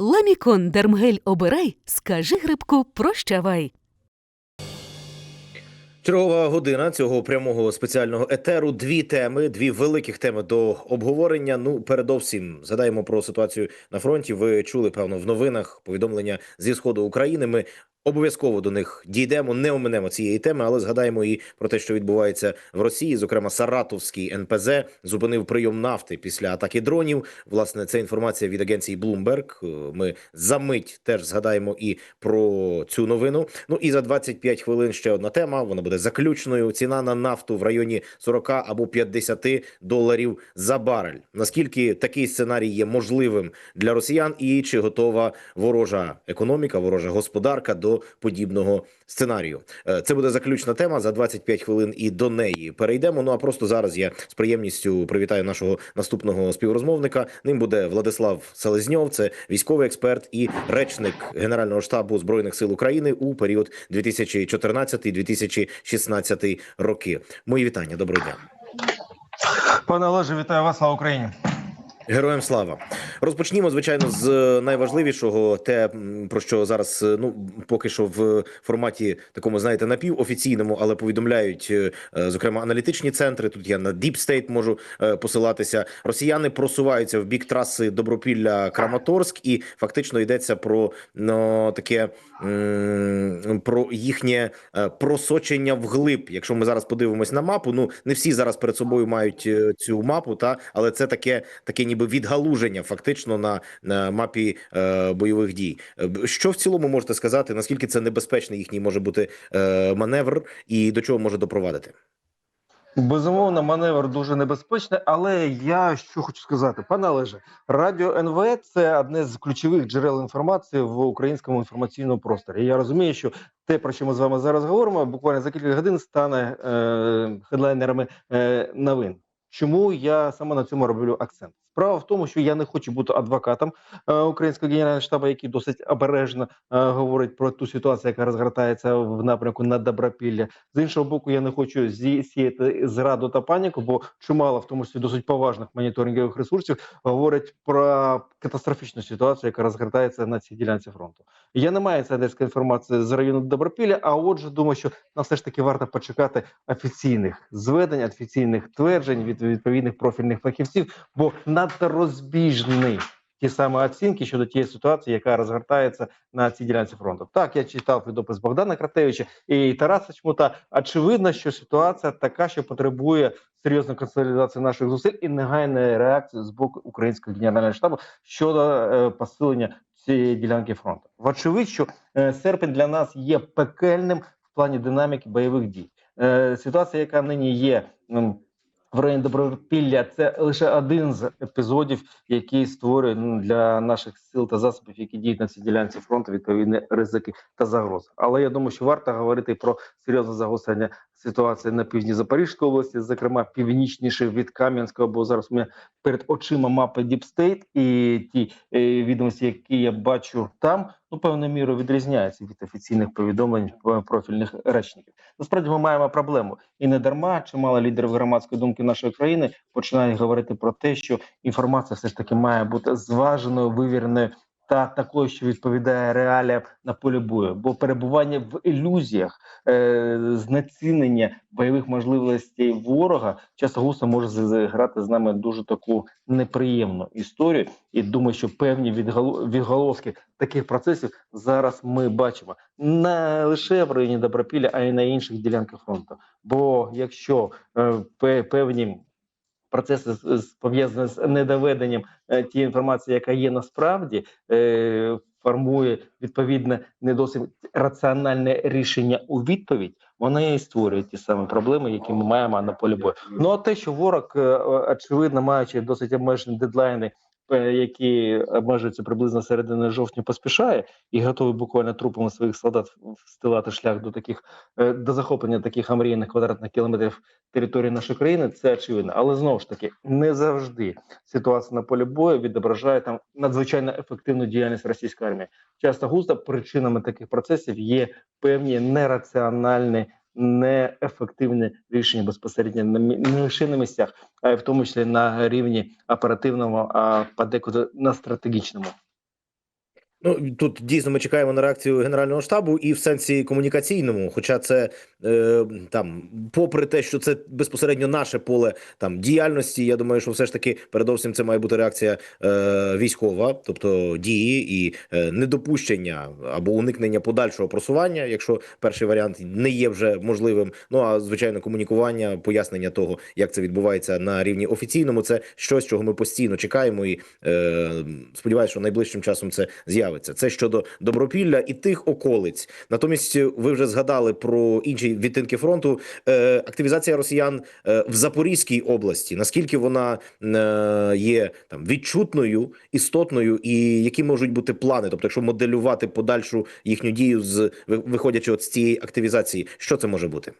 Ламікон Дермгель обирай, скажи грибку прощавай. Чергова година цього прямого спеціального етеру. Дві теми, дві великих теми до обговорення. Ну, передовсім згадаємо про ситуацію на фронті. Ви чули певно в новинах повідомлення зі сходу України. Ми обов'язково до них дійдемо, не оминемо цієї теми, але згадаємо і про те, що відбувається в Росії. Зокрема, Саратовський НПЗ зупинив прийом нафти після атаки дронів. Власне, це інформація від агенції Bloomberg. Е, Ми за мить теж згадаємо і про цю новину. Ну і за 25 хвилин ще одна тема. Вона буде заключною. Ціна на нафту в районі 40 або 50 доларів за барель. Наскільки такий сценарій є можливим для росіян, і чи готова ворожа економіка, ворожа господарка до подібного сценарію? Е, Це буде заключна тема за 25 хвилин, і до неї перейдемо. Ну а просто зараз я з приємністю привітаю нашого наступного співрозмовника. Ним буде Владислав Селезньов, це військовий експерт і речник Генерального штабу збройних сил України у період 2014-2016 роки. Мої вітання. Доброго дня. Пане Олеже, вітаю вас, слава Україні. Героям слава розпочнімо, звичайно, з е, найважливішого, те про що зараз е, ну поки що в форматі такому, знаєте, напівофіційному, але повідомляють е, зокрема аналітичні центри. Тут я на Deep State можу посилатися. Росіяни просуваються в бік траси Добропілля Краматорськ, і фактично йдеться про ну, таке про їхнє просочення вглиб. Якщо ми зараз подивимось на мапу, ну не всі зараз перед собою мають цю мапу, та але це таке таке ніби відгалуження фактично на, на мапі е, бойових дій. Е, Що в цілому можете сказати? Наскільки це небезпечний їхній може бути е, маневр, і до чого може допровадити? Безумовно, маневр дуже небезпечний, але я що хочу сказати, пане Олеже, радіо НВ це одне з ключових джерел інформації в українському інформаційному просторі. Я розумію, що те, про що ми з вами зараз говоримо, буквально за кілька годин стане е, хедлайнерами е, новин. Чому я саме на цьому роблю акцент? Справа в тому, що я не хочу бути адвокатом е, українського генерального штабу, який досить обережно е, говорить про ту ситуацію, яка розгортається в напрямку на Добропілля. З іншого боку, я не хочу сіяти зраду та паніку, бо чимало, в тому числі досить поважних моніторингових ресурсів, говорять про катастрофічну ситуацію, яка розгортається на цій ділянці фронту. Я не маю інсайдерської інформації з району Добропілля, а отже, думаю, що нам все ж таки варто почекати офіційних зведень, офіційних тверджень від відповідних профільних фахівців, бо надто розбіжний. Ті самі оцінки щодо тієї ситуації, яка розгортається на цій ділянці фронту. Так, я читав відопис Богдана Кратевича і Тараса Чмута. Очевидно, що ситуація така, що потребує серйозної консолідації наших зусиль і негайної реакції з боку українського генерального штабу щодо е, посилення цієї ділянки фронту. Вочевидь, що е, серпень для нас є пекельним в плані динаміки бойових дій. Е, ситуація, яка нині є. м, в районі Добропілля це лише один з епізодів, який створює ну, для наших сил та засобів, які діють на цій ділянці фронту, відповідні ризики та загрози. Але я думаю, що варто говорити про серйозне загострення ситуації на півдні Запорізької області, зокрема північніше від Кам'янського, бо зараз у мене перед очима мапи State і ті е, відомості, які я бачу там, ну певною мірою відрізняються від офіційних повідомлень е, профільних речників. Насправді ми маємо проблему, і не дарма чимало лідерів громадської думки нашої країни починають говорити про те, що інформація все ж таки має бути зваженою, вивіреною та такою, що відповідає реаліям на полі бою. Бо перебування в ілюзіях, е, знецінення бойових можливостей ворога часто може зіграти з нами дуже таку неприємну історію. І думаю, що певні відголоски таких процесів зараз ми бачимо не лише в районі Добропілля, а й на інших ділянках фронту. Бо якщо е, певні процеси пов'язані з недоведенням е, тієї інформації, яка є насправді, е, формує відповідне не досить раціональне рішення у відповідь, вони і створюють ті самі проблеми, які ми маємо на полі бою. Ну а те, що ворог е, очевидно, маючи досить обмежені дедлайни. Е, Які обмежуються приблизно середини жовтня, поспішає і готовий буквально трупами своїх солдат встилати шлях до таких е, до захоплення таких омріяних квадратних кілометрів території нашої країни. Це очевидно, але знову ж таки не завжди ситуація на полі бою відображає там надзвичайно ефективну діяльність російської армії. Часто густо причинами таких процесів є певні нераціональні, неефективні рішення безпосередньо не лише на місцях, а й в тому числі на рівні оперативному, а подекуди на стратегічному. Ну тут дійсно ми чекаємо на реакцію Генерального штабу і в сенсі комунікаційному. Хоча це е, там, попри те, що це безпосередньо наше поле там діяльності, я думаю, що все ж таки передовсім це має бути реакція е, військова, тобто дії і е, недопущення або уникнення подальшого просування, якщо перший варіант не є вже можливим. Ну а звичайно, комунікування, пояснення того, як це відбувається на рівні офіційному, це щось, чого ми постійно чекаємо, і е, сподіваюся, що найближчим часом це з'явиться. Це щодо добропілля і тих околиць. Натомість, ви вже згадали про інші відтинки фронту. Е, активізація росіян е, в Запорізькій області. Наскільки вона е, є там відчутною, істотною, і які можуть бути плани? Тобто, якщо моделювати подальшу їхню дію з виходячи от з цієї активізації, що це може бути?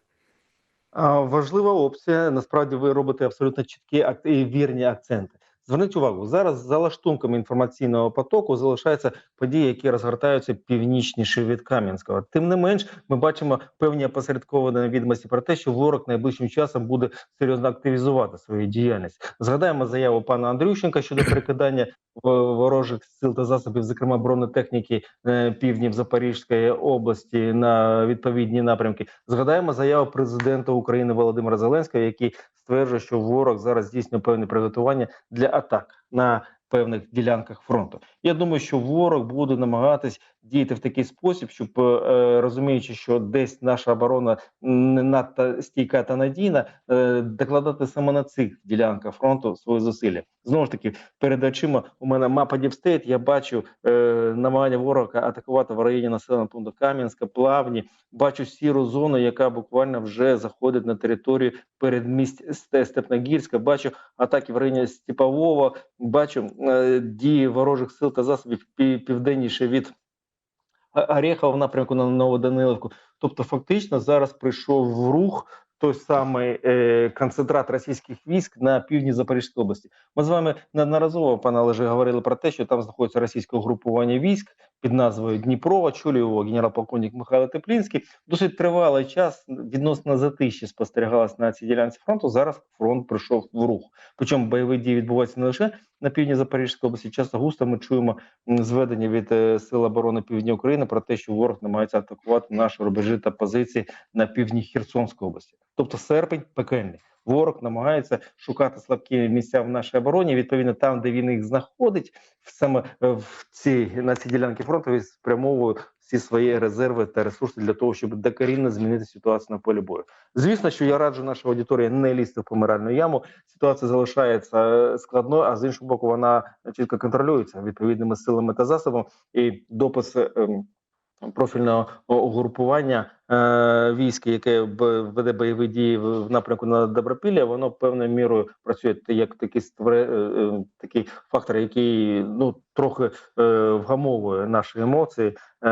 Важлива опція. Насправді ви робите абсолютно чіткі і вірні акценти. Зверніть увагу, зараз за лаштунками інформаційного потоку залишаються події, які розгортаються північніше від Кам'янського. Тим не менш, ми бачимо певні опосередковані відомості про те, що ворог найближчим часом буде серйозно активізувати свою діяльність. Згадаємо заяву пана Андрющенка щодо прикидання в- ворожих сил та засобів, зокрема бронетехніки е, півднів Запорізької області на відповідні напрямки. Згадаємо заяву президента України Володимира Зеленського, який стверджує, що ворог зараз здійснює певні приготування для атак на певних ділянках фронту. Я думаю, що ворог буде намагатись діяти в такий спосіб, щоб е, розуміючи, що десь наша оборона не надто стійка та надійна, е, докладати саме на цих ділянках фронту свої зусилля. Знову ж таки, перед очима у мене мапа Діпстейт. Я бачу е, намагання ворога атакувати в районі населеного пункту Кам'янська, Плавні. Бачу сіру зону, яка буквально вже заходить на територію передмість Сте- Степногірська. Бачу атаки в районі Степового. Бачу е, дії ворожих сил та засобів південніше від А- в напрямку на Новоданилівку. Тобто, фактично зараз прийшов в рух той самий е, концентрат російських військ на півдні Запорізької області. Ми з вами неодноразово, пане Олеже, говорили про те, що там знаходиться російське угрупування військ під назвою Дніпро, очолює його генерал-полковник Михайло Теплінський. Досить тривалий час відносно затиші спостерігалось на цій ділянці фронту. Зараз фронт прийшов в рух. Причому бойові дії відбуваються не лише на півдні Запорізької області. Часто густо ми чуємо зведення від е, Сил оборони Півдня України про те, що ворог намагається атакувати наші рубежі та позиції на півдні Херсонської області. Тобто серпень пекельний. Ворог намагається шукати слабкі місця в нашій обороні. Відповідно, там, де він їх знаходить, саме е, в ці на ці ділянки фронту він спрямовує всі свої резерви та ресурси для того, щоб докорінно змінити ситуацію на полі бою. Звісно, що я раджу нашій аудиторії не лізти в помиральну яму. Ситуація залишається е, складною, а з іншого боку, вона чітко контролюється відповідними силами та засобами. І допис ем, профільного угрупування е, військ, яке веде бойові дії в, напрямку на Добропілля, воно певною мірою працює як такий ствре, е, е, такий фактор, який ну трохи е, вгамовує наші емоції, е,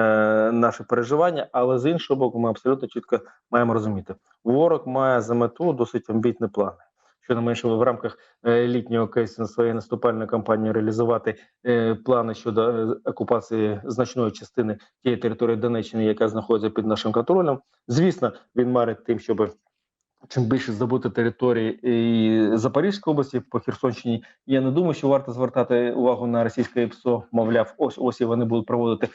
наші переживання. Але з іншого боку, ми абсолютно чітко маємо розуміти, ворог має за мету досить амбітні плани. Що не менше в рамках е, літнього кейсу своєї наступальної кампанії реалізувати е, плани щодо е, окупації значної частини тієї території Донеччини, яка знаходиться під нашим контролем. Звісно, він марить тим, щоб чим більше здобути території і Запорізької області по Херсонщині. Я не думаю, що варто звертати увагу на російське ПСО. Мовляв, ось ось і вони будуть проводити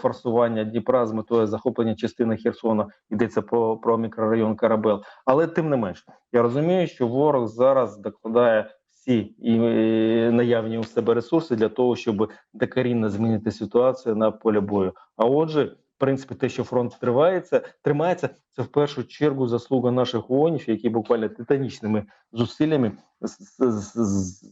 форсування Дніпра з метою захоплення частини Херсона. Йдеться про, про мікрорайон Карабел. Але тим не менш, я розумію, що ворог зараз докладає всі і е, наявні у себе ресурси для того, щоб докорінно змінити ситуацію на полі бою. А отже, принципі, те, що фронт тривається, тримається, це в першу чергу заслуга наших воїнів, які буквально титанічними зусиллями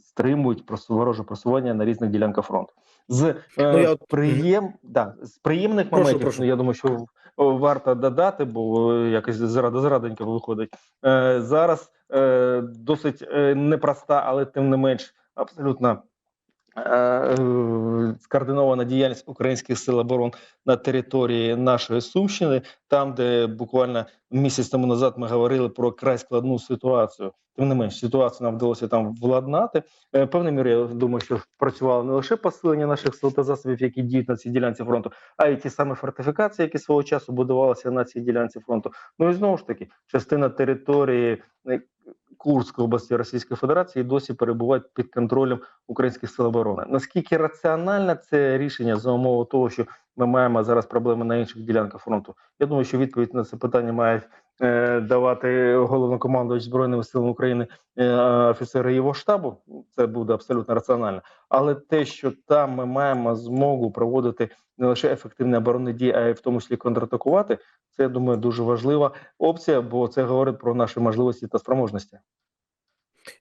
стримують вороже просування на різних ділянках фронту. З е, Ну, я приєм, да, з приємних Прошу, моментів, прошу. ну, я думаю, що варто додати, бо е, якось зрада зрадонька виходить. Е, зараз е, досить е, непроста, але тим не менш абсолютно скоординована діяльність українських сил оборон на території нашої Сумщини, там, де буквально місяць тому назад ми говорили про край складну ситуацію. Тим не менш, ситуацію нам вдалося там владнати. Е, Певною мірою, я думаю, що працювало не лише посилення наших сил та засобів, які діють на цій ділянці фронту, а й ті самі фортифікації, які свого часу будувалися на цій ділянці фронту. Ну і знову ж таки, частина території е, Курськ області Російської Федерації досі перебувають під контролем українських сил оборони. Наскільки раціональне це рішення за умови того, що ми маємо зараз проблеми на інших ділянках фронту? Я думаю, що відповідь на це питання е, давати головнокомандувач збройними силами України е, офіцери його штабу. Це буде абсолютно раціонально. Але те, що там ми маємо змогу проводити не лише ефективні оборонні дії, а й в тому числі контратакувати, це я думаю дуже важлива опція, бо це говорить про наші можливості та спроможності.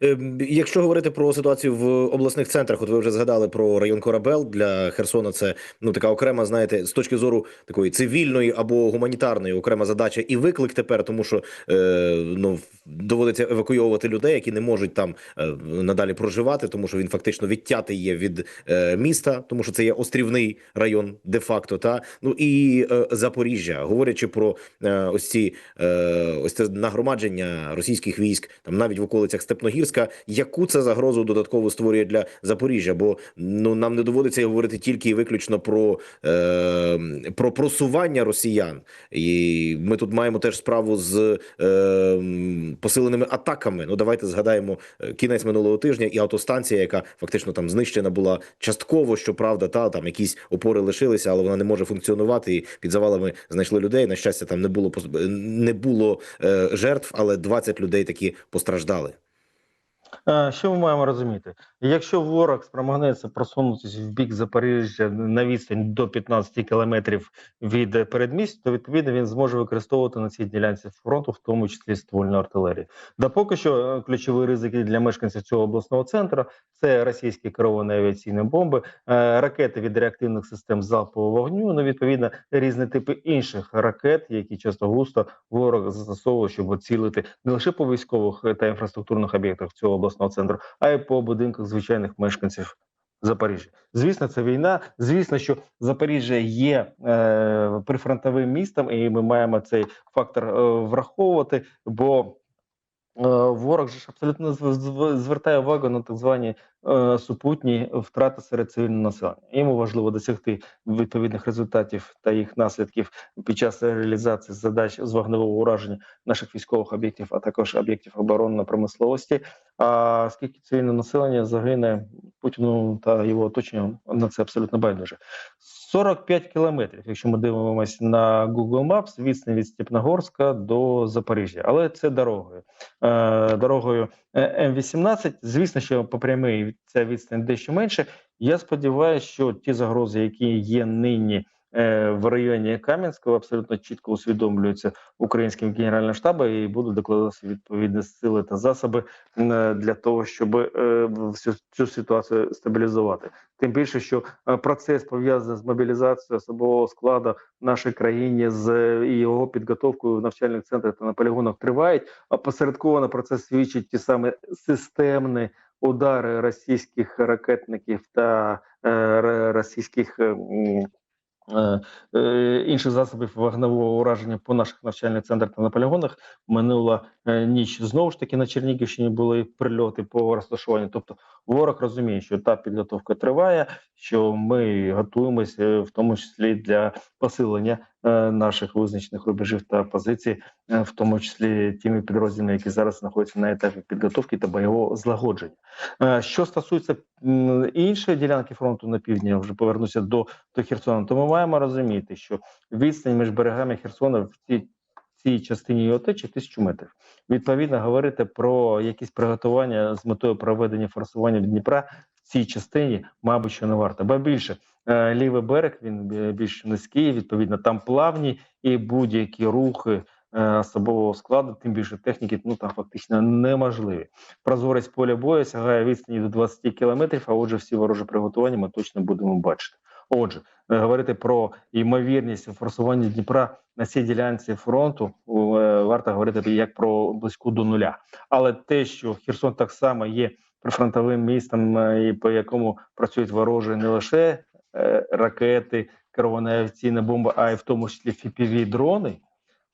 Ем, Якщо говорити про ситуацію в обласних центрах, от ви вже згадали про район Корабел для Херсона. Це ну така окрема, знаєте, з точки зору такої цивільної або гуманітарної окрема задача і виклик тепер, тому що е, ну доводиться евакуйовувати людей, які не можуть там е, надалі проживати, тому що він фактично відтятий є від е, міста, тому що це є острівний район, де факто. Та ну і е, Запоріжжя, говорячи про е, ось ці е, ось це нагромадження російських військ, там навіть в околицях Степногірська, яку це загрозу додатково створює для Запоріжжя? Бо ну нам не доводиться говорити тільки і виключно про, е, про просування росіян, і ми тут маємо теж справу з е, посиленими атаками. Ну давайте згадаємо е, кінець минулого тижня і автостанція, яка фактично там знищена була частково, щоправда, та там якісь опори лишилися, але вона не може функціонувати. І під завалами знайшли людей. На щастя, там не було не було е, жертв, але 20 людей такі постраждали. Е, Що ми маємо розуміти? Якщо ворог спромагнеться просунутися в бік Запоріжжя на відстань до 15 кілометрів від е, передмість, то відповідно він зможе використовувати на цій ділянці фронту, в тому числі ствольну артилерію. Да поки що е, ключові ризики для мешканців цього обласного центру це російські керовані авіаційні бомби, е, ракети від реактивних систем залпового вогню. Ну відповідно різні типи інших ракет, які часто густо ворог застосовує, щоб цілити не лише по військових та інфраструктурних об'єктах цього обласного центру, а й по будинках звичайних мешканців. Запоріжжя, звісно, це війна. Звісно, що Запоріжжя є е, прифронтовим містом, і ми маємо цей фактор е, враховувати. Бо е, ворог ж абсолютно зв- зв- звертає увагу на так звані супутні втрати серед цивільного населення. Йому важливо досягти відповідних результатів та їх наслідків під час реалізації задач з вогневого ураження наших військових об'єктів, а також об'єктів оборонної промисловості. А скільки цивільне населення загине Путіну та його оточенню, на це абсолютно байдуже. 45 кілометрів, якщо ми дивимося на Google Maps, відстань від Степногорська до Запоріжжя, але це дорогою. Е, дорогою е, М18. Звісно, що по прямій ця відстань дещо менше. Я сподіваюся, що ті загрози, які є нині е, в районі Кам'янського, абсолютно чітко усвідомлюються українським генеральним штабом і будуть докладатися відповідні сили та засоби е, для того, щоб е, всю цю ситуацію стабілізувати. Тим більше, що процес пов'язаний з мобілізацією особового складу в нашій країні з його підготовкою в навчальних центрах та на полігонах тривають. А посередковано про це свідчать ті самі системні удари російських ракетників та е, російських. е, е, е, Інших засобів вогневого ураження по наших навчальних центрах та на полігонах минула ніч знову ж таки на Чернігівщині були прильоти по розташуванню. Тобто ворог розуміє, що та підготовка триває, що ми готуємося, в тому числі для посилення наших визначених рубежів та позицій, е, в тому числі тими підрозділами, які зараз знаходяться на етапі підготовки та бойового злагодження. Е, Що стосується іншої ділянки фронту на півдні, я вже повернуся до, до Херсона, то ми маємо розуміти, що відстань між берегами Херсона в цій цій частині його течі тисячу метрів. Відповідно, говорити про якісь приготування з метою проведення форсування Дніпра в цій частині, мабуть, що не варто. Ба більше е, лівий берег він е, більш низький. Відповідно, там плавні і будь-які рухи. е, Особового складу, тим більше техніки, ну там фактично неможливі. Прозорість поля бою сягає відстані до 20 кілометрів. А отже, всі ворожі приготування ми точно будемо бачити. Отже, е, говорити про ймовірність форсування Дніпра на цій ділянці фронту е, варто говорити як про близьку до нуля. Але те, що Херсон так само є прифронтовим містом, е, і по якому працюють ворожі не лише е, ракети, керовані бомби, а й в тому числі fpv дрони.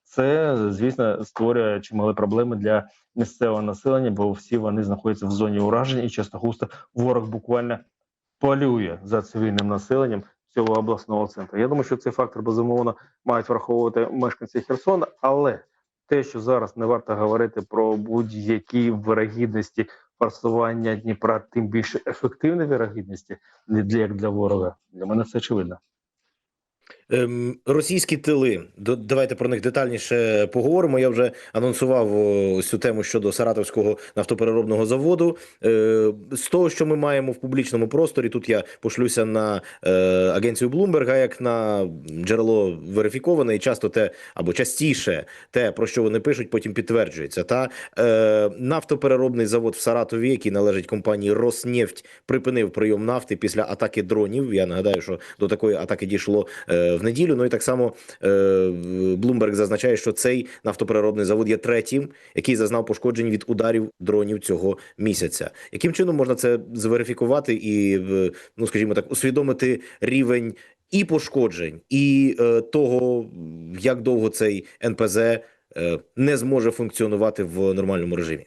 Це звісно створює чимали проблеми для місцевого населення, бо всі вони знаходяться в зоні ураження, і часто густо ворог буквально полює за цивільним населенням цього обласного центру. Я думаю, що цей фактор безумовно мають враховувати мешканці Херсона, але те, що зараз не варто говорити про будь-які вирогідності форсування Дніпра, тим більше ефективні вирогідності не для як для ворога. Для мене це очевидно. Ем, російські тили. Давайте про них детальніше поговоримо. Я вже анонсував цю тему щодо Саратовського нафтопереробного заводу. Е, з того, що ми маємо в публічному просторі, тут я пошлюся на е, агенцію Блумберга як на джерело верифіковане, і часто те або частіше те, про що вони пишуть, потім підтверджується. Та е, нафтопереробний завод в Саратові, який належить компанії Роснефть, припинив прийом нафти після атаки дронів. Я нагадаю, що до такої атаки дійшло в неділю. Ну і так само Блумберг зазначає, що цей нафтопереробний завод є третім, який зазнав пошкоджень від ударів дронів цього місяця. Яким чином можна це зверифікувати і, ну скажімо так, усвідомити рівень і пошкоджень, і е, того, як довго цей НПЗ е, не зможе функціонувати в нормальному режимі?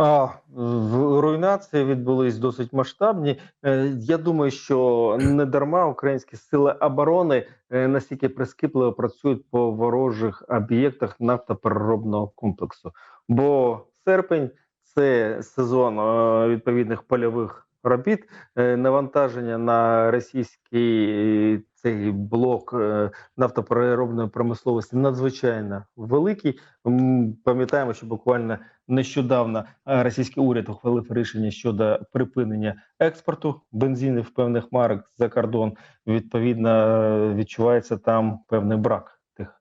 А в руйнації відбулись досить масштабні. Е, Я думаю, що не дарма українські сили оборони е, настільки прискіпливо працюють по ворожих об'єктах нафтопереробного комплексу. Бо серпень це сезон е, відповідних польових робіт. Навантаження на російський е, цей блок е, нафтопереробної промисловості надзвичайно великий. М, Пам'ятаємо, що буквально нещодавно е, російський уряд ухвалив рішення щодо припинення експорту бензинів певних марок за кордон. Відповідно, е, відчувається там певний брак тих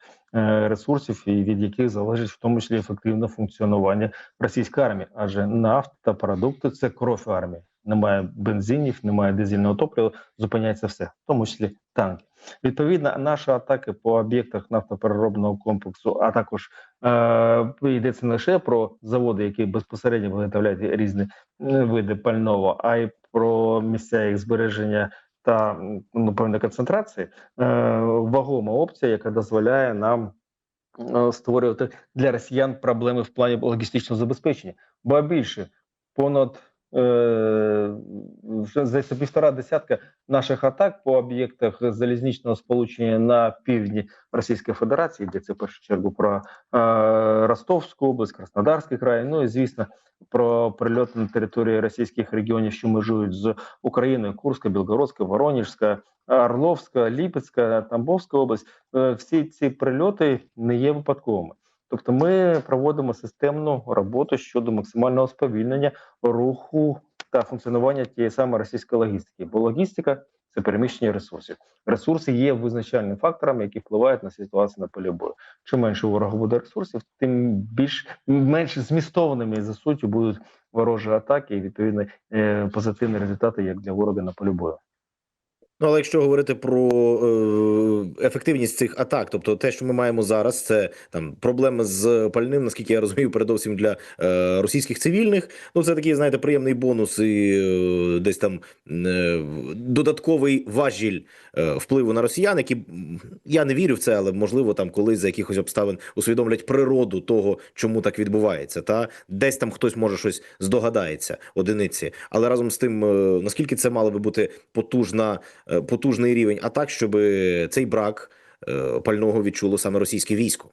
ресурсів, і від яких залежить в тому числі ефективне функціонування російської армії. Адже нафта та продукти це кров армії. Немає бензинів, немає дизельного топлива, зупиняється все, в тому числі танки. Відповідно, наші атаки по об'єктах нафтопереробного комплексу, а також е, йдеться не лише про заводи, які безпосередньо виготовляють різні е, види пального, а й про місця їх збереження та ну, певної концентрації. Е, вагома опція, яка дозволяє нам е, створювати для росіян проблеми в плані логістичного забезпечення. Ба більше понад вже здається півтора десятка наших атак по об'єктах залізничного сполучення на півдні Російської Федерації, йдеться в першу чергу про е, Ростовську область, Краснодарський край. Ну і звісно про прильоти на території російських регіонів, що межують з Україною: Курська, Білгородська, Воронежська, Орловська, Ліпецька, Тамбовська область. Е, Всі ці прильоти не є випадковими. Тобто, ми проводимо системну роботу щодо максимального сповільнення руху та функціонування тієї самої російської логістики, бо логістика це переміщення ресурсів. Ресурси є визначальним фактором, які впливають на ситуацію на полі бою. Чим менше ворога буде ресурсів, тим більш менш змістованими за суттю будуть ворожі атаки і відповідно е, позитивні результати як для ворога на полі бою. Ну, але якщо говорити про е, ефективність цих атак, тобто те, що ми маємо зараз, це там проблеми з пальним, наскільки я розумію, передовсім для е, російських цивільних. Ну, це такий, знаєте, приємний бонус і е, десь там е, додатковий важіль е, впливу на росіян, які я не вірю в це, але можливо там колись за якихось обставин усвідомлять природу того, чому так відбувається. Та десь там хтось може щось здогадається, одиниці. Але разом з тим, е, наскільки це мало би бути потужна потужний рівень атак, щоб цей брак е, пального відчуло саме російське військо.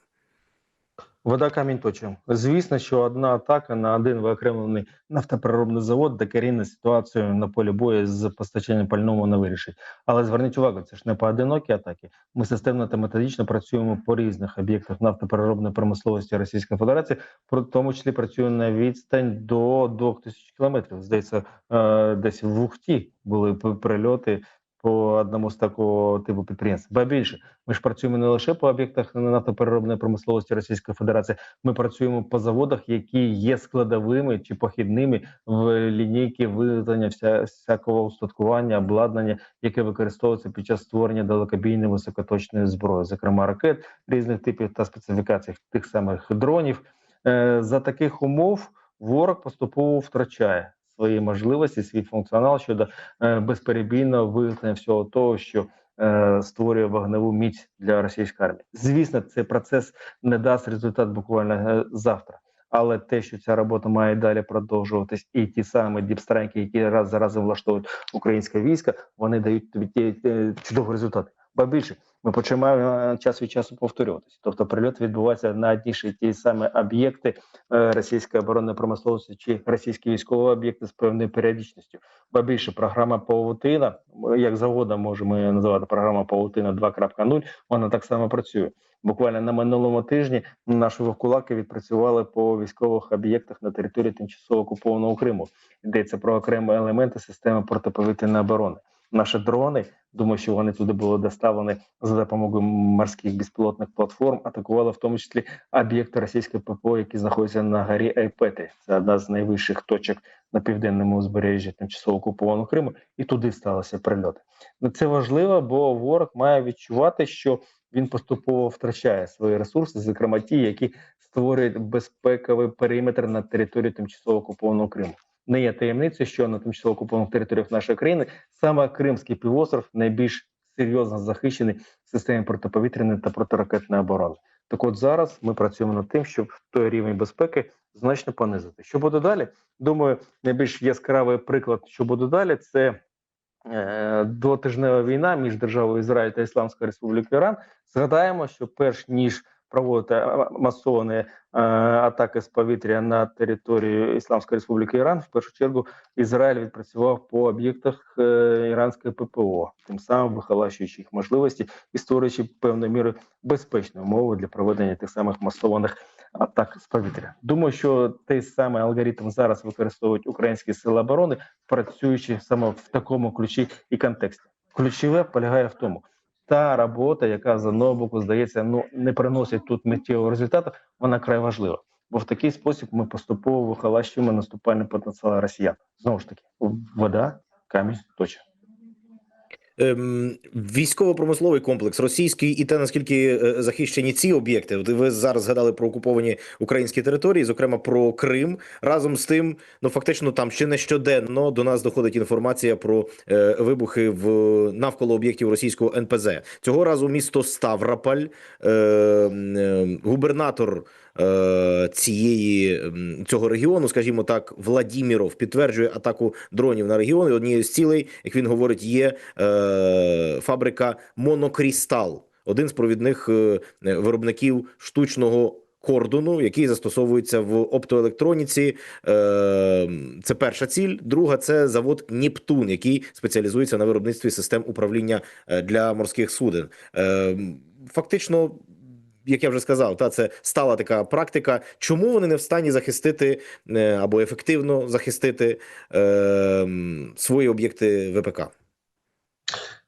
Вода камінь точив. Звісно, що одна атака на один виокремлений нафтопереробний завод докорінно ситуацію на полі бою з постачанням пального не вирішить. Але зверніть увагу, це ж не поодинокі атаки. Ми системно та методично працюємо по різних об'єктах нафтопереробної промисловості Російської Федерації, про тому числі працюємо на відстань до 2000 кілометрів. Здається, е, десь в Ухті були прильоти по одному з такого типу підприємств. Ба більше, ми ж працюємо не лише по об'єктах нафтопереробної промисловості Російської Федерації. Ми працюємо по заводах, які є складовими чи похідними в лінійки виготовлення вся всякого устаткування, обладнання, яке використовується під час створення далекобійної високоточної зброї, зокрема ракет різних типів та специфікацій тих самих дронів. Е, За таких умов ворог поступово втрачає свої можливості, свій функціонал щодо е, безперебійного виготовлення всього того, що е, створює вогневу міць для російської армії. Звісно, цей процес не дасть результат буквально е, завтра. Але те, що ця робота має далі продовжуватись, і ті самі діпстрайки, які раз за разом влаштовують українське військо, вони дають тобі ті чудові результати. Ба більше ми починаємо е, час від часу повторюватися. Тобто прильот відбувається на одні ж ті самі об'єкти е, російської оборонної промисловості чи російські військові об'єкти з певною періодичністю. Ба більше програма Павутина, як завгодно можемо називати програма Павутина 2.0, вона так само працює. Буквально на минулому тижні наші вовкулаки відпрацювали по військових об'єктах на території тимчасово окупованого Криму. Йдеться про окремі елементи системи протиповітряної оборони. Наші дрони, думаю, що вони туди були доставлені за допомогою морських безпілотних платформ, атакували в тому числі об'єкти російської ППО, які знаходяться на горі Айпети. Це одна з найвищих точок на південному узбережжі тимчасово окупованого Криму, і туди сталося прильоти. Ну це важливо, бо ворог має відчувати, що він поступово втрачає свої ресурси, зокрема ті, які створюють безпековий периметр на території тимчасово окупованого Криму. Не є таємницею, що на тимчасово окупованих територіях нашої країни саме Кримський півостров найбільш серйозно захищений в системі протиповітряної та протиракетної оборони. Так, от зараз ми працюємо над тим, щоб той рівень безпеки значно понизити. Що буде далі? Думаю, найбільш яскравий приклад, що буде далі, це е, двотижнева війна між державою Ізраїль та Ісламською Республікою Іран. Згадаємо, що перш ніж проводити а, масовані е, атаки з повітря на територію Ісламської Республіки Іран, в першу чергу Ізраїль відпрацював по об'єктах іранської ППО, тим самим вихолащуючи їх можливості і створюючи певною мірою безпечні умови для проведення тих самих масованих атак з повітря. Думаю, що той самий алгоритм зараз використовують українські сили оборони, працюючи саме в такому ключі і контексті. Ключове полягає в тому. Та робота, яка з одного боку здається, ну не приносить тут миттєвого результату, вона край важлива. Бо в такий спосіб ми поступово вихолащуємо наступальний потенціал росіян. Знову ж таки, вода, камінь, точка. Ем, військово-промисловий комплекс російський і те наскільки е, захищені ці об'єкти. Ви зараз згадали про окуповані українські території, зокрема про Крим. Разом з тим, ну фактично, там ще не щоденно до нас доходить інформація про е, вибухи в навколо об'єктів російського НПЗ. Цього разу місто Ставрополь, е, е, губернатор. Е, Цієї цього регіону, скажімо так, Владіміров підтверджує атаку дронів на регіон. І однією з цілей, як він говорить, є е, фабрика Монокрістал, один з провідних е, виробників штучного кордону, який застосовується в оптоелектроніці. Це перша ціль. Друга це завод Нептун, який спеціалізується на виробництві систем управління для морських суден. Фактично. Як я вже сказав, та це стала така практика. Чому вони не в стані захистити е, або ефективно захистити е, свої об'єкти ВПК?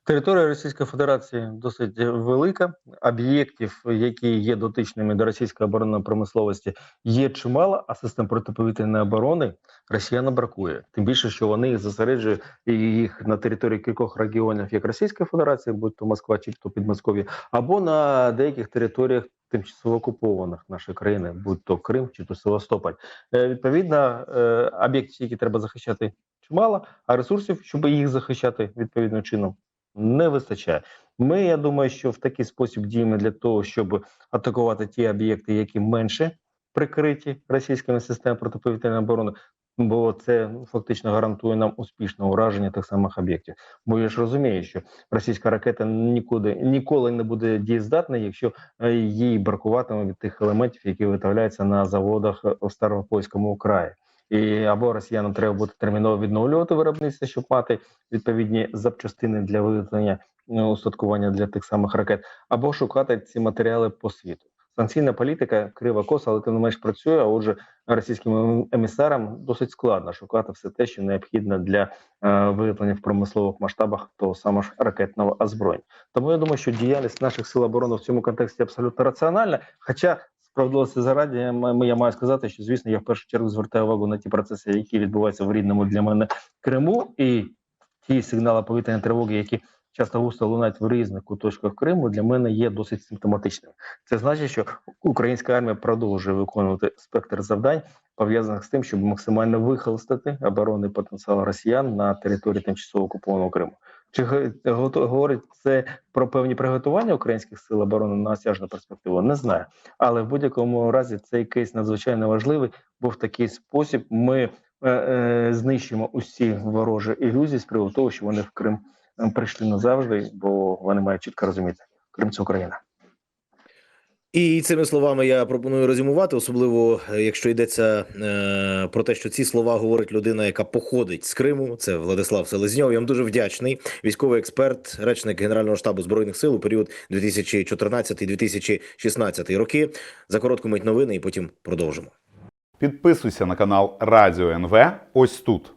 Територія Російської Федерації досить велика. Об'єктів, які є дотичними до російської оборонної промисловості, є чимало, а систем протиповітряної оборони росіянам бракує. Тим більше, що вони їх зосереджують їх на території кількох регіонів, як Російської Федерації, будь то Москва чи то Підмосков'я, або на деяких територіях тимчасово окупованих нашої країни, будь то Крим чи то Севастополь. Е, Відповідно, е, об'єктів, які треба захищати, чимало, а ресурсів, щоб їх захищати відповідним чином, не вистачає. Ми, я думаю, що в такий спосіб діємо для того, щоб атакувати ті об'єкти, які менше прикриті російськими системами протиповітряної оборони, бо це фактично гарантує нам успішне ураження тих самих об'єктів. Бо я ж розумію, що російська ракета нікуди ніколи не буде дієздатна, якщо е, їй бракуватиме від тих елементів, які виготовляються на заводах е, у Старопольському краї. І або росіянам треба буде терміново відновлювати виробництво, щоб мати відповідні запчастини для виготовлення е, устаткування для тих самих ракет, або шукати ці матеріали по світу. Санкційна політика крива коса, але тим не менш працює. А отже, російським емісарам досить складно шукати все те, що необхідно для е, виготовлення в промислових масштабах того самого ж ракетного озброєння. Тому я думаю, що діяльність наших сил оборони в цьому контексті абсолютно раціональна. Хоча справедливості заради, я я маю сказати, що звісно, я в першу чергу звертаю увагу на ті процеси, які відбуваються в рідному для мене Криму, і ті сигнали повітряної тривоги, які часто густо лунають в різних куточках Криму, для мене є досить симптоматичними. Це значить, що українська армія продовжує виконувати спектр завдань, пов'язаних з тим, щоб максимально вихолостити оборонний потенціал росіян на території тимчасово окупованого Криму. Чи говорить це про певні приготування українських сил оборони на осяжну перспективу? Не знаю. Але в будь-якому разі цей кейс надзвичайно важливий, бо в такий спосіб ми е, е, знищимо усі ворожі ілюзії з приводу того, що вони в Крим е, прийшли назавжди, бо вони мають чітко розуміти, Крим це Україна. І цими словами я пропоную резюмувати, особливо е, якщо йдеться е, про те, що ці слова говорить людина, яка походить з Криму. Це Владислав Селезньов. Я вам дуже вдячний. Військовий експерт, речник Генерального штабу збройних сил у період 2014-2016 роки. За коротку мить новини, і потім продовжимо. Підписуйся на канал Радіо НВ ось тут.